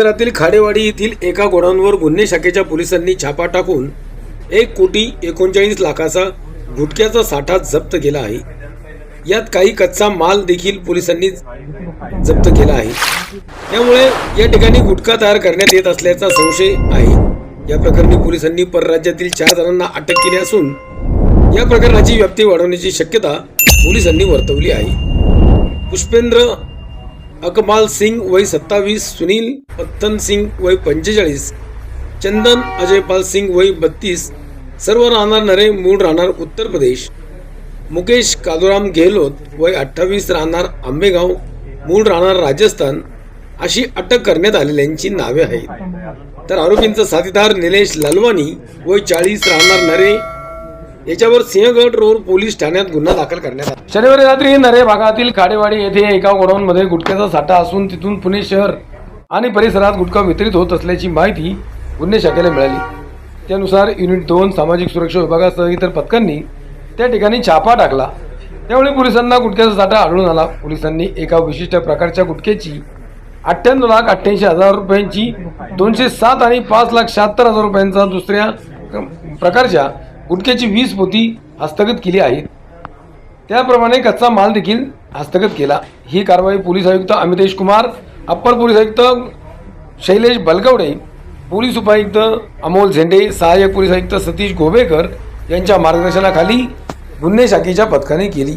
शहरातील खाडेवाडी येथील एका गोडाऊनवर गुन्हे शाखेच्या पोलिसांनी छापा टाकून एक कोटी एकोणचाळीस लाखाचा गुटख्याचा साठा जप्त केला आहे. यात काही कच्चा माल देखील पोलिसांनी जप्त केला आहे. त्यामुळे या ठिकाणी गुटखा तयार करण्यात येत असल्याचा संशय आहे. या प्रकरणी पोलिसांनी परराज्यातील चार जणांना अटक केली असून या प्रकरणाची व्याप्ती वाढवण्याची शक्यता पोलिसांनी वर्तवली आहे. पुष्पेंद्र अकमाल सिंग वय सत्तावीस सुनील पत्तन सिंग वय पंचेचाळीस चंदन अजयपाल सिंग वय बत्तीस सर्व राहणार नरे मूळ राहणार उत्तर प्रदेश. मुकेश कादुराम गेहलोत वय अठ्ठावीस राहणार आंबेगाव मूळ राहणार राजस्थान अशी अटक करण्यात आलेल्यांची नावे आहेत. तर आरोपींचा साथीदार निलेश ललवानी वय चाळीस राहणार नरे याच्यावर सिंहगड रोड पोलीस ठाण्यात गुन्हा दाखल करण्यात आला. शनिवारी रात्री नरे भागातील काडेवाडी येथे एका गोडाऊनमध्ये गुटख्याचा साठा असून तिथून पुणे शहर आणि परिसरात गुटखा वितरित होत असल्याची माहिती गुन्हे शाखेला मिळाली. त्यानुसार युनिट दोन सामाजिक सुरक्षा विभागासह इतर पथकांनी त्या ठिकाणी छापा टाकला. त्यावेळी पोलिसांना गुटख्याचा साठा आढळून आला. पोलिसांनी एका विशिष्ट प्रकारच्या गुटख्याची अठ्ठ्याण्णव लाख अठ्ठ्याऐंशी हजार रुपयांची दोनशे सात आणि पाच लाख शहात्तर हजार रुपयांचा दुसऱ्या प्रकारच्या गुटख्याची वीस पोती हस्तगत केली आहेत. त्याप्रमाणे कच्चा माल देखील हस्तगत केला. ही कारवाई पोलीस आयुक्त अमितेश कुमार अप्पर पोलीस आयुक्त शैलेश बलकवडे पोलीस उपायुक्त अमोल झेंडे सहाय्यक पोलीस आयुक्त सतीश गोबेकर यांच्या मार्गदर्शनाखाली गुन्हे शाखेच्या पथकाने केली.